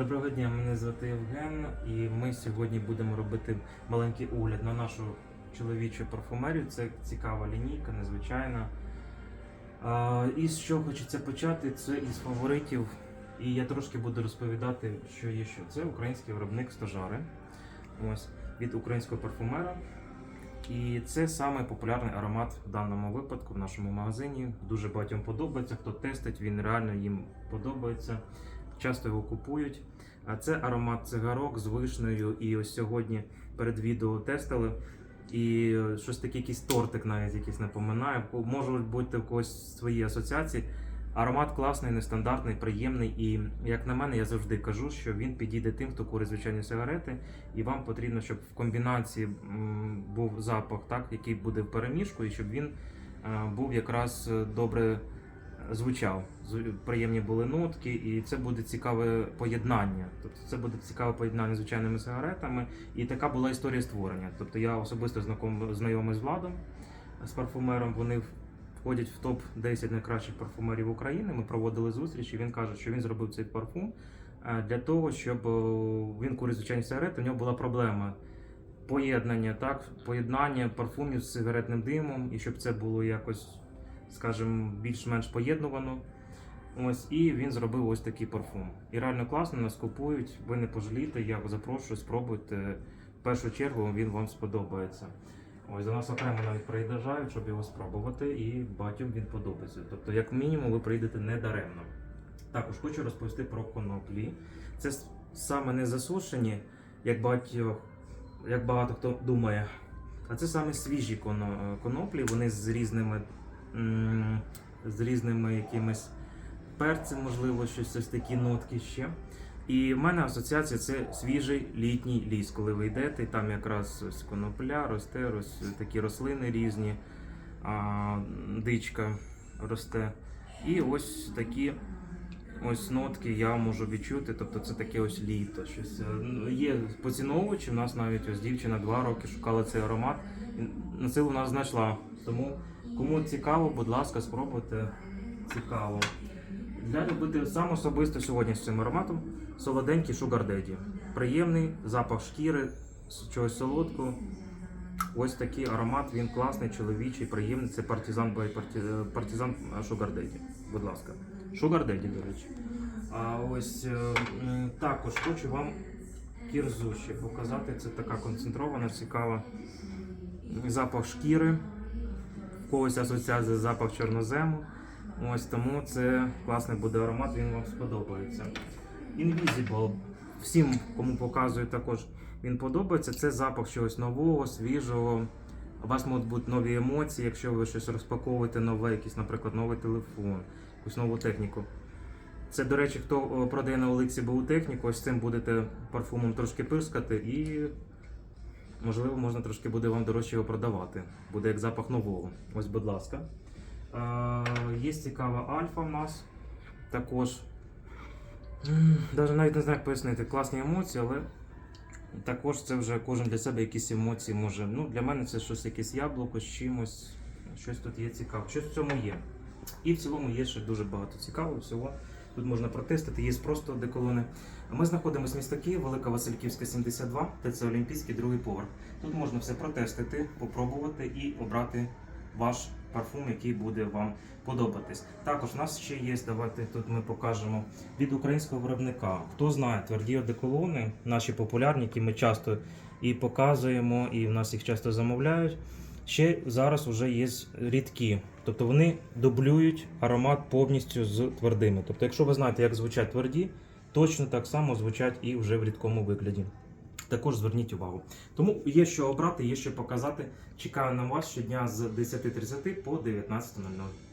Доброго дня, мене звати Євген, і ми сьогодні будемо робити маленький огляд на нашу чоловічу парфумерію. Це цікава лінійка, незвичайна. А, і з чого хочеться почати, це із фаворитів. І я трошки буду розповідати, що є що. Це український виробник стожари. Ось від українського парфумера. І це саме популярний аромат в даному випадку в нашому магазині. Дуже багатьом подобається. Хто тестить, він реально їм подобається. Часто його купують. А це аромат цигарок з вишнею. І ось сьогодні перед відео тестили. І е, щось таке, якийсь тортик навіть якийсь напоминає. Можуть бути у когось свої асоціації. Аромат класний, нестандартний, приємний. І як на мене, я завжди кажу, що він підійде тим, хто курить звичайні сигарети, і вам потрібно, щоб в комбінації був запах, так, який буде в переміжку, і щоб він е, був якраз е, добре звучав. Приємні були нотки, і це буде цікаве поєднання. Тобто це буде цікаве поєднання з звичайними сигаретами. І така була історія створення. Тобто я особисто знайомий з Владом, з парфумером. Вони входять в топ 10 найкращих парфумерів України. Ми проводили зустріч, і він каже, що він зробив цей парфум е, для того, щоб він курить звичайні сигарети. У нього була проблема поєднання, так, поєднання парфумів з сигаретним димом, і щоб це було якось, скажімо, більш-менш поєднувано. Ось, і він зробив ось такий парфум. І реально класно, нас купують. Ви не пожалієте, я вас запрошую, спробуйте. В першу чергу він вам сподобається. Ось за нас окремо навіть приїжджають, щоб його спробувати, і багатьом він подобається. Тобто, як мінімум, ви прийдете не даремно. Також хочу розповісти про коноплі. Це саме не засушені, як багато, як багато хто думає. А це саме свіжі коноплі, вони з різними, з різними якимись перцем, можливо, щось ось такі нотки ще. І в мене асоціація це свіжий літній ліс, коли ви йдете, і там якраз ось конопля росте, ось такі рослини різні, а, дичка росте. І ось такі ось нотки я можу відчути. Тобто це таке ось літо. Щось. е, ну, Є поціновувачі, у нас навіть ось дівчина два роки шукала цей аромат. На силу нас знайшла. Тому кому цікаво, будь ласка, спробуйте. Цікаво. Для любителів сам особисто сьогодні з цим ароматом солоденький Sugar Daddy. Приємний запах шкіри, чогось солодкого. Ось такий аромат, він класний, чоловічий, приємний. Це партизан by партизан Sugar Daddy. Будь ласка. Sugar Daddy, до речі. А ось е, також хочу вам кірзу ще показати. Це така концентрована, цікава запах шкіри. В когось асоціація запах чорнозему. Ось тому це класний буде аромат, він вам сподобається. Invisible. Всім, кому показую, також він подобається. Це запах чогось нового, свіжого. У вас можуть бути нові емоції, якщо ви щось розпаковуєте нове, якийсь, наприклад, новий телефон, якусь нову техніку. Це, до речі, хто продає на Олексі БУ техніку, ось цим будете парфумом трошки пирскати і, можливо, можна трошки буде вам дорожче його продавати. Буде як запах нового. Ось, будь ласка. Е, Є цікава альфа в нас також. Даже навіть не знаю, як пояснити. Класні емоції, але також це вже кожен для себе якісь емоції може. Ну, для мене це щось якесь яблуко з чимось. Щось тут є цікаве. Щось в цьому є. І в цілому є ще дуже багато цікавого всього. Тут можна протестити, є просто деколони. Ми знаходимося місто Київ, Велика Васильківська, 72, ТЦ Олімпійський, другий поверх. Тут можна все протестити, попробувати і обрати ваш парфум, який буде вам подобатись. Також у нас ще є, давайте тут ми покажемо від українського виробника. Хто знає тверді одеколони, наші популярні, які ми часто і показуємо, і в нас їх часто замовляють. Ще зараз вже є рідкі, тобто вони дублюють аромат повністю з твердими. Тобто, якщо ви знаєте, як звучать тверді, точно так само звучать і вже в рідкому вигляді. Також зверніть увагу. Тому є що обрати, є що показати. Чекаю на вас щодня з 10.30 по 19.00.